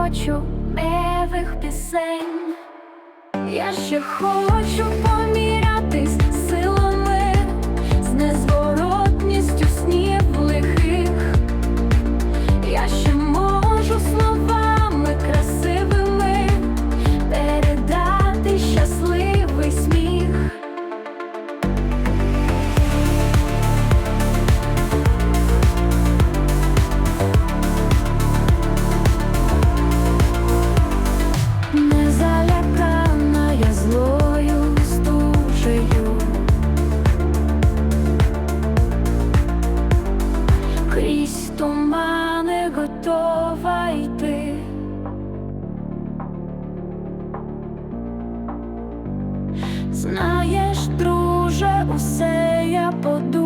хочу мевих пісень, я ще хочу помірятись. Знаєш, друже, усе я подужаю,